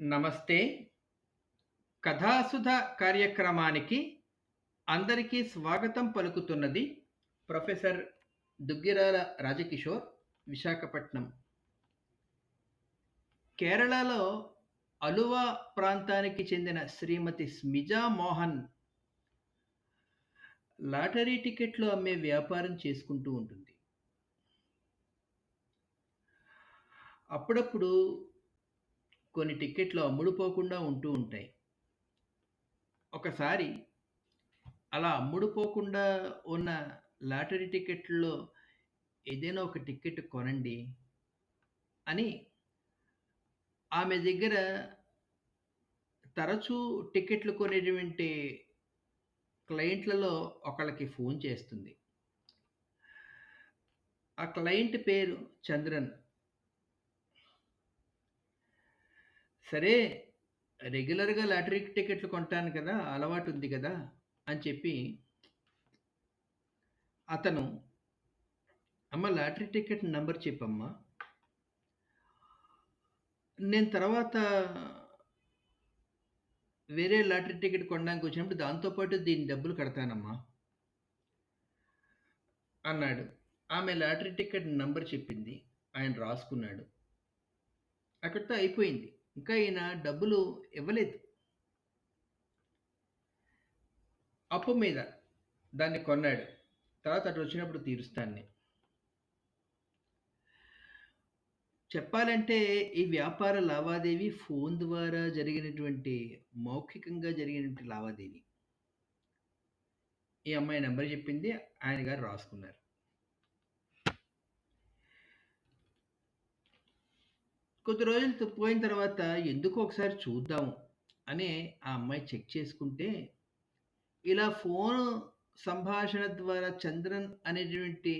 నమస్తే. కథాసుధ కార్యక్రమానికి అందరికీ స్వాగతం పలుకుతున్నది ప్రొఫెసర్ దుగ్గిరాల రాజకిషోర్, విశాఖపట్నం. కేరళలో అలువా ప్రాంతానికి చెందిన శ్రీమతి స్మిజా మోహన్ లాటరీ టికెట్లు అమ్మే వ్యాపారం చేసుకుంటూ ఉంటుంది. అప్పుడప్పుడు కొన్ని టిక్కెట్లు అమ్ముడుపోకుండా ఉంటూ ఉంటాయి. ఒకసారి అలా అమ్ముడుపోకుండా ఉన్న లాటరీ టికెట్లో ఏదైనా ఒక టికెట్ కొనండి అని ఆమె దగ్గర తరచూ టికెట్లు కొనేటువంటి క్లయింట్లలో ఒకళ్ళకి ఫోన్ చేస్తుంది. ఆ క్లయింట్ పేరు చంద్రన్. సరే రెగ్యులర్‌గా లాటరీ టికెట్లు కొంటాను కదా! అలవాటు ఉంది కదా! అని చెప్పి అతను అమ్మ లాటరీ టికెట్ నంబర్ చెప్పమ్మా. నేను తర్వాత వేరే లాటరీ టికెట్ కొనడానికి వచ్చినప్పుడు దాంతోపాటు దీన్ని దీని డబ్బులు కడతానమ్మా. అన్నాడు. ఆమె లాటరీ టికెట్ నంబర్ చెప్పింది. ఆయన రాసుకున్నాడు. అక్కడితో అయిపోయింది. ఇంకా ఈయన డబ్బులు ఇవ్వలేదు. అప్పు మీద దాన్ని కొన్నాడు. తర్వాత అటు వచ్చినప్పుడు తీరుస్తాన్ని చెప్పాలంటే ఈ వ్యాపార లావాదేవీ ఫోన్ ద్వారా జరిగినటువంటి మౌఖికంగా జరిగినటువంటి లావాదేవీ. ఈ అమ్మాయి నెంబర్ చెప్పింది. ఆయన గారు రాసుకున్నారు. కొద్ది రోజులు త తర్వాత ఎందుకు ఒకసారి చూద్దాం అని ఆ అమ్మాయి చెక్ చేసుకుంటే, ఇలా ఫోన్ సంభాషణ ద్వారా చంద్రన్ అనేటువంటి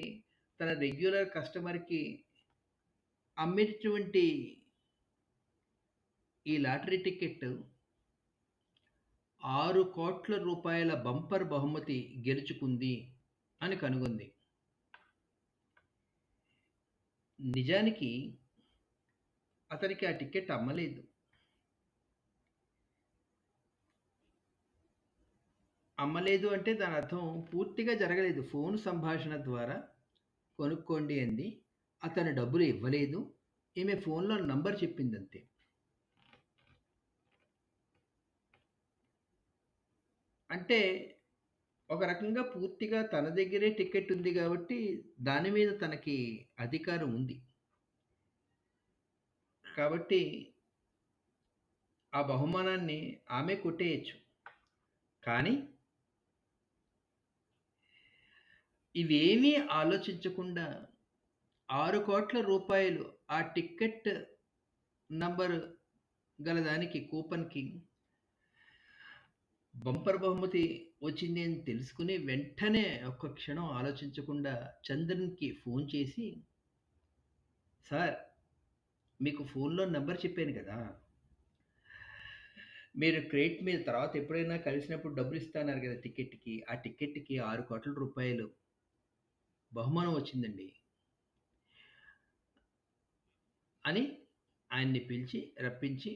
తన రెగ్యులర్ కస్టమర్‌కి అమ్మేటటువంటి ఈ లాటరీ టికెట్ ఆరు కోట్ల రూపాయల బంపర్ బహుమతి గెలుచుకుంది అని కనుగొంది. నిజానికి అతనికి ఆ టికెట్ అమ్మలేదు. అమ్మలేదు అంటే దాని అర్థం పూర్తిగా జరగలేదు. ఫోన్ సంభాషణ ద్వారా కొనుక్కోండి అంది. అతను డబ్బులు ఇవ్వలేదు. ఈమె ఫోన్‌లో నంబర్ చెప్పిందంతే. అంటే ఒక రకంగా పూర్తిగా తన దగ్గరే టికెట్ ఉంది కాబట్టి దాని మీద తనకి అధికారం ఉంది. కాబట్టి ఆ బహుమానాన్ని ఆమె కొట్టేయచ్చు. కానీ ఇవేమీ ఆలోచించకుండా ఆరు కోట్ల రూపాయలు ఆ టిక్కెట్ నంబర్ గలదానికి కూపన్‌కి బంపర్ బహుమతి వచ్చింది అని తెలుసుకుని వెంటనే ఒక్క క్షణం ఆలోచించకుండా చంద్రన్‌కి ఫోన్ చేసి సార్ మీకు ఫోన్‌లో నంబర్ చెప్పాను గదా! మీరు క్రెడిట్ మీద తర్వాత ఎప్పుడైనా కలిసినప్పుడు డబ్బులిస్తా అన్నారు గదా! టికెట్‌కి. ఆ టికెట్‌కి 6,00,00,000 బహుమానం వచ్చిందండి. అని ఆయన్ని పిలిచి, రప్పించి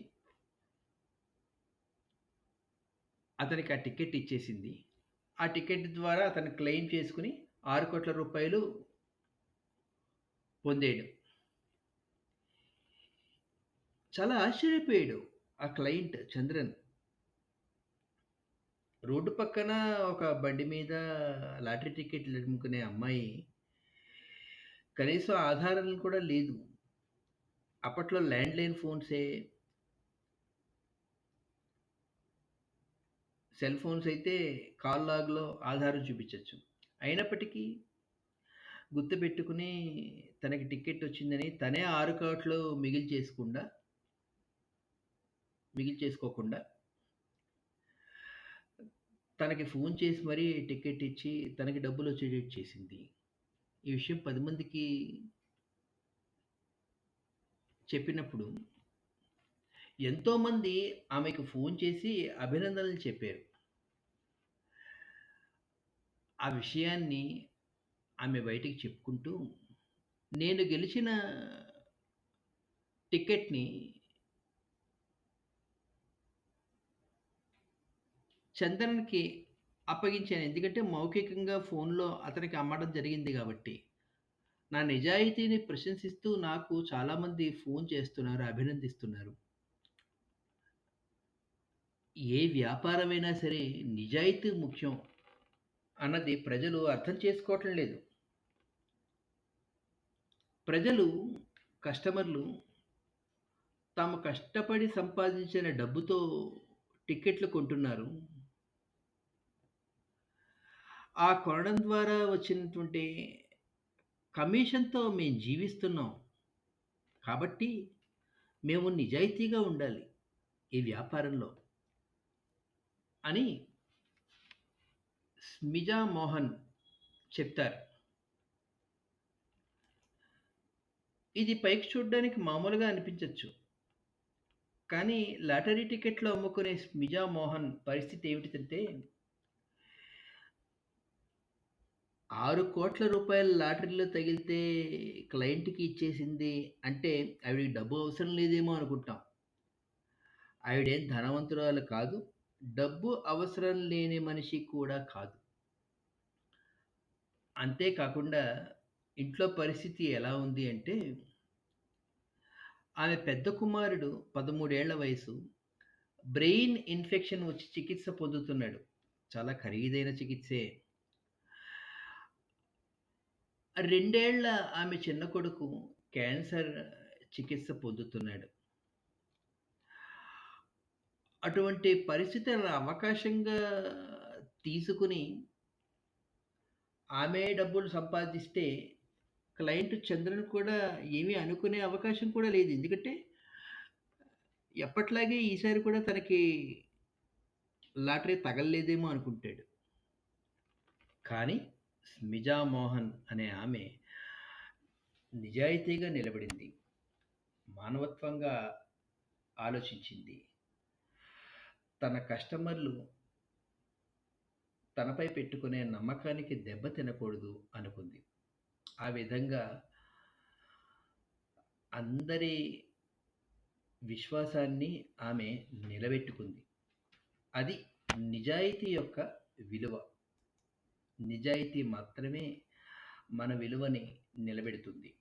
అతనికి ఆ టికెట్ ఇచ్చేసింది. ఆ టికెట్ ద్వారా అతను క్లెయిమ్ చేసుకొని 6,00,00,000 పొందాడు. చాలా ఆశ్చర్యపోయాడు ఆ క్లయింట్ చంద్రన్. రోడ్డు పక్కన ఒక బండి మీద లాటరీ టికెట్లు అమ్ముకునే అమ్మాయి కనీసం ఆధారాలు కూడా లేదు. అప్పట్లో ల్యాండ్‌లైన్ ఫోన్సే. సెల్ ఫోన్స్ అయితే కాల్ లాగ్‌లో ఆధారం చూపించవచ్చు అయినప్పటికీ గుర్తుపెట్టుకుని తనకి టికెట్ వచ్చిందని తనే ఆరు కాట్లో మిగిలి చేసుకుండా మిగిల్చేసుకోకుండా తనకి ఫోన్ చేసి మరీ టికెట్ ఇచ్చి తనకి డబ్బులు వచ్చేటట్టు చేసింది. ఈ విషయం పది మందికి చెప్పినప్పుడు ఎంతోమంది ఆమెకు ఫోన్ చేసి అభినందనలు చెప్పారు. ఆ విషయాన్ని ఆమె బయటికి చెప్పుకుంటూ, నేను గెలిచిన టికెట్‌ని చంద్రన్‌కి అప్పగించాను. ఎందుకంటే మౌఖికంగా ఫోన్‌లో అతనికి అమ్మడం జరిగింది కాబట్టి నా నిజాయితీని ప్రశంసిస్తూ నాకు చాలామంది ఫోన్ చేస్తున్నారు, అభినందిస్తున్నారు. ఏ వ్యాపారమైనా సరే నిజాయితీ ముఖ్యం అన్నది ప్రజలు అర్థం చేసుకోవటం లేదు. ప్రజలు, కస్టమర్లు తాము కష్టపడి సంపాదించిన డబ్బుతో టిక్కెట్లు కొంటున్నారు. ఆ కొనడం ద్వారా వచ్చినటువంటి కమిషన్‌తో మేము జీవిస్తున్నాం. కాబట్టి మేము నిజాయితీగా ఉండాలి ఈ వ్యాపారంలో. అని స్మిజా మోహన్ చెప్తారు. ఇది పైకి చూడడానికి మామూలుగా అనిపించవచ్చు కానీ లాటరీ టికెట్లు అమ్ముకునే స్మిజా మోహన్ పరిస్థితి 6 కోట్ల రూపాయల లాటరీలో తగిలితే క్లయింట్‌కి ఇచ్చేసింది అంటే ఆవిడకి డబ్బు అవసరం లేదేమో అనుకుంటాం. ఆవిడేం ధనవంతురాలు కాదు. డబ్బు అవసరం లేని మనిషి కూడా కాదు. అంతే కాకుండా ఇంట్లో పరిస్థితి ఎలా ఉంది అంటే... ఆమె పెద్ద కుమారుడు 13 ఏళ్ళ వయసు. బ్రెయిన్ ఇన్ఫెక్షన్ వచ్చి చికిత్స పొందుతున్నాడు. చాలా ఖరీదైన చికిత్సే. రెండేళ్ళ ఆమె చిన్న కొడుకు క్యాన్సర్ చికిత్స పొందుతున్నాడు. అటువంటి పరిస్థితుల అవకాశంగా తీసుకుని ఆమె డబ్బులు సంపాదిస్తే క్లయింట్ చంద్రను కూడా ఏమీ అనుకునే అవకాశం కూడా లేదు. ఎందుకంటే ఎప్పట్లాగే ఈసారి కూడా తనకి లాటరీ తగలలేదేమో అనుకుంటాడు. కానీ స్మిజా మోహన్ అనే ఆమె నిజాయితీగా నిలబడింది. మానవత్వంగా ఆలోచించింది. తన కస్టమర్లు తనపై పెట్టుకునే నమ్మకానికి దెబ్బ తినకూడదు అనుకుంది. ఆ విధంగా అందరి విశ్వాసాన్ని ఆమె నిలబెట్టుకుంది. అది నిజాయితీ యొక్క విలువ. నిజాయితీ మాత్రమే మన విలువని నిలబెడుతుంది.